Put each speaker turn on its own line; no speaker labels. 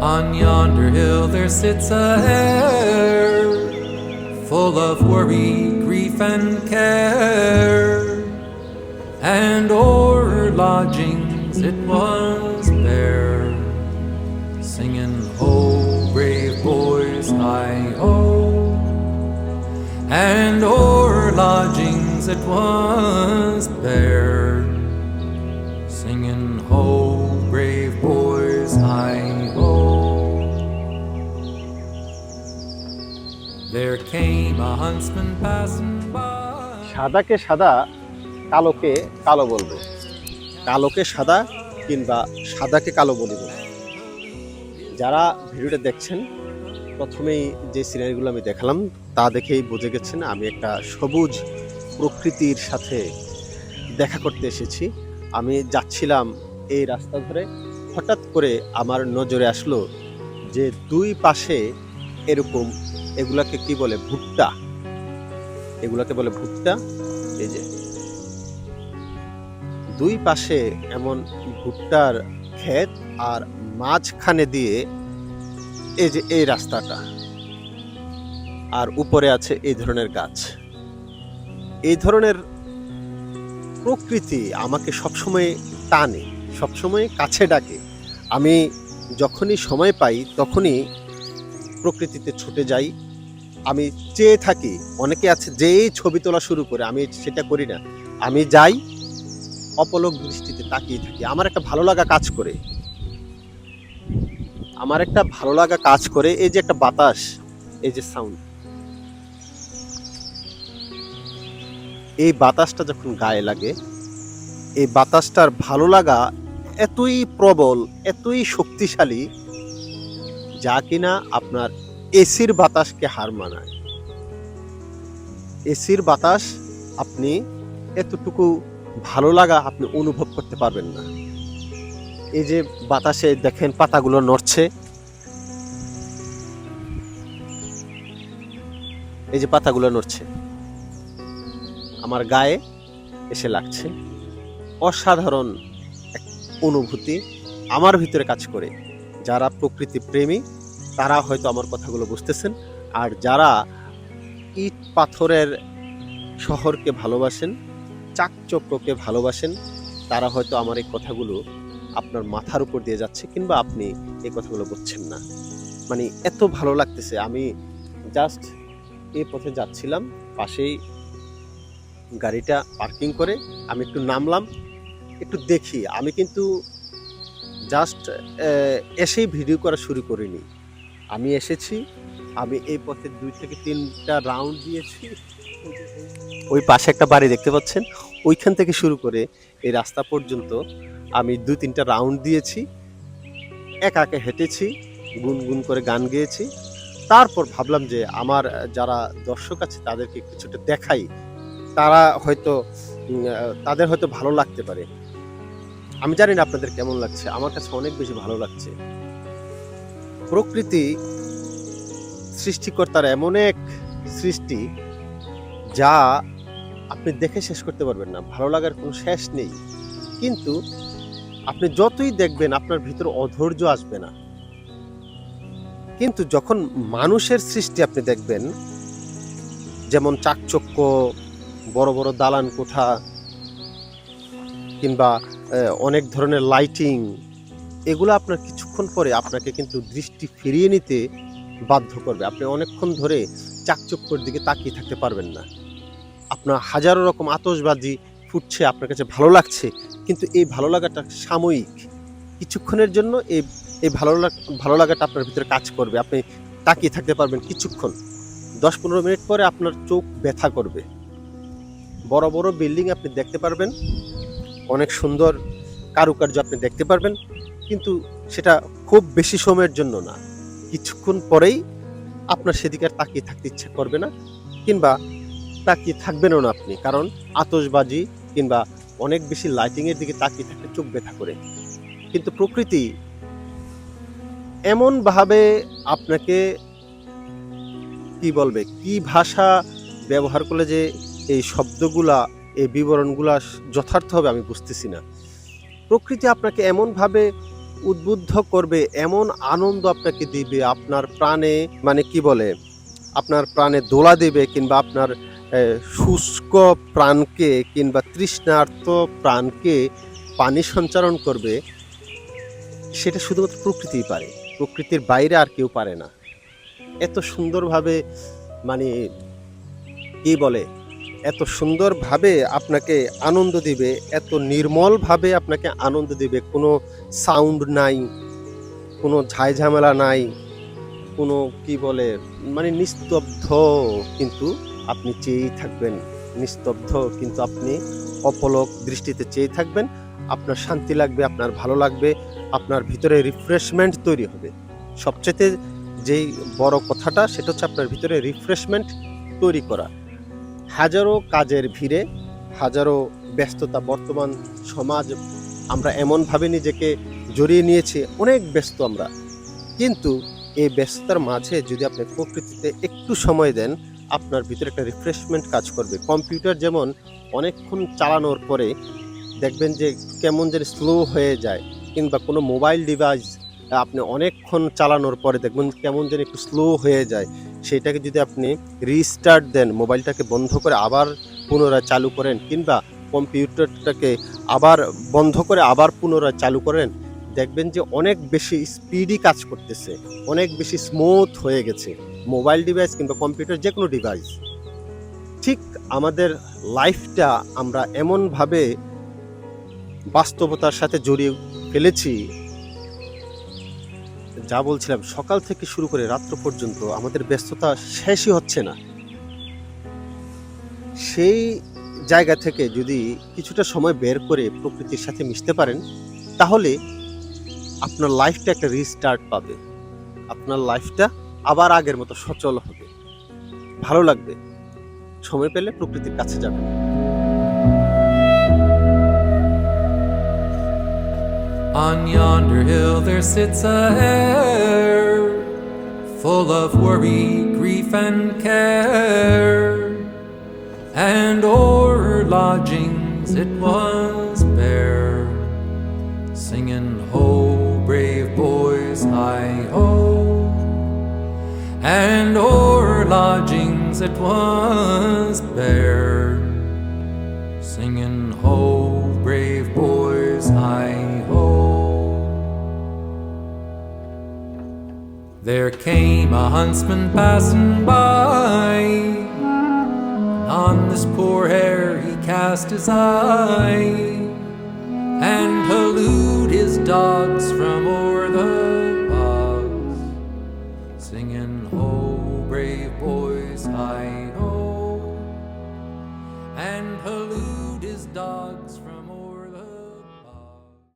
On yonder hill there sits a hare, full of worry, grief, and care. And o'er lodgings it was bare, singing, Ho, brave boys, I ho. And o'er lodgings it was bare,
সাদাকে সাদা, কালোকে কালো বলব। কালোকে সাদা কিংবা সাদাকে কালো বলিব। যারা ভিডিওটা দেখছেন, প্রথমেই যে সিনারিগুলো আমি দেখালাম, তা দেখেই বুঝে গেছেন আমি একটা সবুজ প্রকৃতির সাথে দেখা করতে এসেছি। আমি যাচ্ছিলাম এই রাস্তা ধরে, হঠাৎ করে আমার নজরে আসলো যে দুই পাশে এরকম এগুলাকে কি বলে? ভুট্টা। এগুলাকে বলে ভুট্টা। এই যে, দুই পাশে এমন ভুট্টার ক্ষেত আর মাঝখানে দিয়ে এই যে এই রাস্তাটা। আর উপরে আছে এই ধরনের গাছ। এই ধরনের প্রকৃতি আমাকে সবসময় টানে, সবসময় কাছে ডাকে। আমি যখনই সময় পাই, তখনই প্রকৃতিতে ছুটে যাই। আমি চেয়ে থাকি। অনেকে আছে যেই ছবি তোলা শুরু করে, আমি সেটা করি না। আমি যাই, অপলক দৃষ্টিতে তাকিয়ে থাকি। আমার একটা ভালো লাগা কাজ করে। আমার একটা ভালো লাগা কাজ করে এই যে একটা বাতাস, এই যে সাউন্ড এই বাতাসটা যখন গায়ে লাগে, এই বাতাসটার ভালো লাগা এতই প্রবল, এতই শক্তিশালী, যা কিনা আপনার এসির বাতাসকে হার মানায়। এসির বাতাস আপনি এতটুকু ভালো লাগা আপনি অনুভব করতে পারবেন না। এই যে বাতাসে দেখেন পাতাগুলো নড়ছে। এই যে পাতাগুলো নড়ছে। আমার গায়ে এসে লাগছে। অসাধারণ অনুভূতি আমার ভিতরে কাজ করে। যারা প্রকৃতি প্রেমী তারা হয়তো আমার কথাগুলো বুঝতেছেন। আর যারা ইট পাথরের শহরকে ভালোবাসেন চাকচক্যকে ভালোবাসেন, তারা হয়তো আমার এই কথাগুলো আপনার মাথার উপর দিয়ে যাচ্ছে কিংবা আপনি এই কথাগুলো বুঝছেন না। মানে এত ভালো লাগতেছে। আমি জাস্ট এই পথে যাচ্ছিলাম, পাশেই গাড়িটা পার্কিং করে আমি একটু নামলাম, একটু দেখি। আমি কিন্তু জাস্ট এসেই ভিডিও করা শুরু করিনি। আমি এসেছি, আমি এই পথে দুই থেকে তিনটা রাউন্ড দিয়েছি। ওই পাশে একটা বাড়ি দেখতে পাচ্ছেন। ওইখান থেকে শুরু করে এই রাস্তা পর্যন্ত আমি দুই তিনটা রাউন্ড দিয়েছি। একা একা হেঁটেছি, গুনগুন করে গান গেয়েছি। তারপর ভাবলাম যে আমার যারা দর্শক আছে, তাদেরকে কিছুটা দেখাই। তারা হয়তো তাদের হয়তো ভালো লাগতে পারে। আমি জানি না আপনাদের কেমন লাগছে। আমার কাছে অনেক বেশি ভালো লাগছে। প্রকৃতি সৃষ্টিকর্তার এমন এক সৃষ্টি যা আপনি দেখে শেষ করতে পারবেন না। ভালো লাগার কোনো শেষ নেই। কিন্তু আপনি যতই দেখবেন, আপনার ভিতরে অধৈর্য আসবে না। কিন্তু যখন মানুষের সৃষ্টি আপনি দেখবেন, যেমন চাকচক্য, বড় বড় দালান কোঠা, কিংবা অনেক ধরনের লাইটিং এগুলো আপনার কিছুক্ষণ পরে আপনাকে কিন্তু দৃষ্টি ফিরিয়ে নিতে বাধ্য করবে। আপনি অনেকক্ষণ ধরে চাকচক্যর দিকে তাকিয়ে থাকতে পারবেন না। আপনার হাজারো রকম আতশবাজি ফুটছে আপনার কাছে ভালো লাগছে, কিন্তু এই ভালো লাগাটা সাময়িক। কিছুক্ষণের জন্য এই এই ভালো লাগ, ভালো লাগাটা আপনার ভিতরে কাজ করবে। আপনি তাকিয়ে থাকতে পারবেন কিছুক্ষণ। দশ পনেরো মিনিট পরে আপনার চোখ ব্যথা করবে। বড় বড় বিল্ডিং আপনি দেখতে পারবেন। অনেক সুন্দর কারুকার্য আপনি দেখতে পারবেন। কিন্তু সেটা খুব বেশি সময়ের জন্য না। কিছুক্ষণ পরেই আপনার সেদিকে আর তাকিয়ে থাকতে ইচ্ছা করবে না, কিংবা তাকিয়ে থাকবেনও না আপনি, কারণ আতসবাজি কিংবা অনেক বেশি লাইটিংয়ের দিকে তাকিয়ে থাকলে চোখ ব্যথা করে। কিন্তু প্রকৃতি এমনভাবে আপনাকে কি বলবে, কি ভাষা ব্যবহার করলে যে এই শব্দগুলা, এই বিবরণগুলা যথার্থ হবে আমি বুঝতেছি না। প্রকৃতি আপনাকে এমনভাবে উদ্বুদ্ধ করবে, এমন আনন্দ আপনাকে দিবে, আপনার প্রাণে মানে কি বলে, আপনার প্রাণে দোলা দেবে কিংবা আপনার শুষ্ক প্রাণকে কিংবা তৃষ্ণার্ত প্রাণকে পানি সঞ্চারণ করবে, সেটা শুধুমাত্র প্রকৃতিই পারে, প্রকৃতির বাইরে আর কেউ পারে না। এত সুন্দরভাবে মানে কি বলে এত সুন্দরভাবে আপনাকে আনন্দ দিবে, এত নির্মলভাবে আপনাকে আনন্দ দিবে, কোনো সাউন্ড নাই, কোনো ঝাইঝামেলা নাই, কোনো কি বলে মানে নিস্তব্ধ কিন্তু আপনি চেয়েই থাকবেন, নিস্তব্ধ কিন্তু আপনি অপলক দৃষ্টিতে চেয়ে থাকবেন, আপনার শান্তি লাগবে, আপনার ভালো লাগবে, আপনার ভিতরে রিফ্রেশমেন্ট তৈরি হবে। সবচেয়ে যেই বড় কথাটা, সেটা হচ্ছে আপনার ভিতরে রিফ্রেশমেন্ট তৈরি করা। হাজারো কাজের ভিড়ে, হাজারো ব্যস্ততা বর্তমান সমাজ, আমরা এমনভাবে নিজেকে জড়িয়ে নিয়েছি, অনেক ব্যস্ত আমরা। কিন্তু এই ব্যস্ততার মাঝে যদি আপনি প্রকৃতিতে একটু সময় দেন, আপনার ভিতরে একটা রিফ্রেশমেন্ট কাজ করবে। কম্পিউটার যেমন অনেকক্ষণ চালানোর পরে দেখবেন যে কেমন যেন স্লো হয়ে যায়, কিংবা কোনো মোবাইল ডিভাইস আপনি অনেকক্ষণ চালানোর পরে দেখবেন কেমন যেন একটু স্লো হয়ে যায়। সেইটাকে যদি আপনি রিস্টার্ট দেন মোবাইলটাকে বন্ধ করে আবার পুনরায় চালু করেন কিংবা কম্পিউটারটাকে আবার বন্ধ করে আবার পুনরায় চালু করেন, দেখবেন যে অনেক বেশি স্পিডি কাজ করতেছে, অনেক বেশি স্মুথ হয়ে গেছে। মোবাইল ডিভাইস কিংবা কম্পিউটার যে কোনো ডিভাইস ঠিক আমাদের লাইফটা আমরা এমনভাবে বাস্তবতার সাথে জড়িয়ে ফেলেছি যা বলছিলাম, সকাল থেকে শুরু করে রাত্র পর্যন্ত আমাদের ব্যস্ততা শেষই হচ্ছে না। সেই জায়গা থেকে যদি কিছুটা সময় বের করে প্রকৃতির সাথে মিশতে পারেন, তাহলে আপনার লাইফটা একটা রিস্টার্ট পাবে। আপনার লাইফটা আবার আগের মতো সচল হবে। ভালো লাগবে। সময় পেলে প্রকৃতির কাছে যাবেন।
On yonder hill there sits a hare, full of worry, grief, and care. And o'er lodgings it was bare, singing, Ho, brave boys, hi ho. And o'er lodgings it was bare, There came a huntsman passing by. On this poor hare he cast his eye and hallooed his dogs